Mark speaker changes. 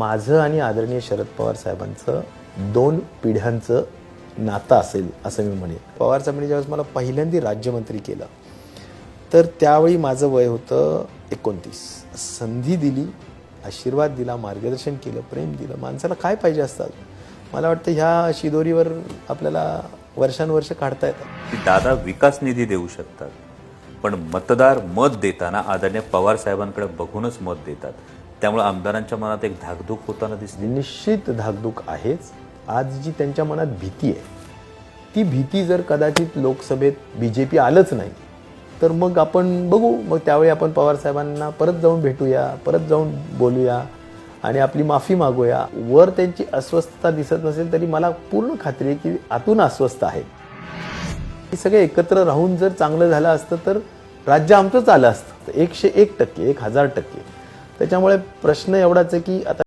Speaker 1: माझं आणि आदरणीय शरद पवार साहेबांचं दोन पिढ्यांचं नातं असेल असं मी म्हणेन. पवार साहेबांनी ज्यावेळेस मला पहिल्यांदा राज्यमंत्री केलं तर त्यावेळी माझं वय होतं एकोणतीस. संधी दिली आशीर्वाद दिला मार्गदर्शन केलं प्रेम दिलं. माणसाला काय पाहिजे असतात? मला वाटतं ह्या शिदोरीवर आपल्याला वर्षानुवर्ष काढता येतात
Speaker 2: की दादा विकास निधी देऊ शकतात पण मतदार मत देताना आदरणीय पवार साहेबांकडे बघूनच मत देतात. त्यामुळे आमदारांच्या मनात एक धाकधूक होताना दिसली
Speaker 1: निश्चित धाकधूक आहेच. आज जी त्यांच्या मनात भीती आहे ती भीती जर कदाचित लोकसभेत बी जे पी आलंच नाही तर मग आपण बघू. मग त्यावेळी आपण पवारसाहेबांना परत जाऊन भेटूया परत जाऊन बोलूया आणि आपली माफी मागूया. वर त्यांची अस्वस्थता दिसत नसेल तरी मला पूर्ण खात्री आहे की आतून अस्वस्थ आहे. हे सगळे एकत्र राहून जर चांगलं झालं असतं तर राज्य आमचंच आलं असतं. एकशे एक टक्के एक हजार टक्के. त्याच्यामुळे प्रश्न एवढाच आहे की आता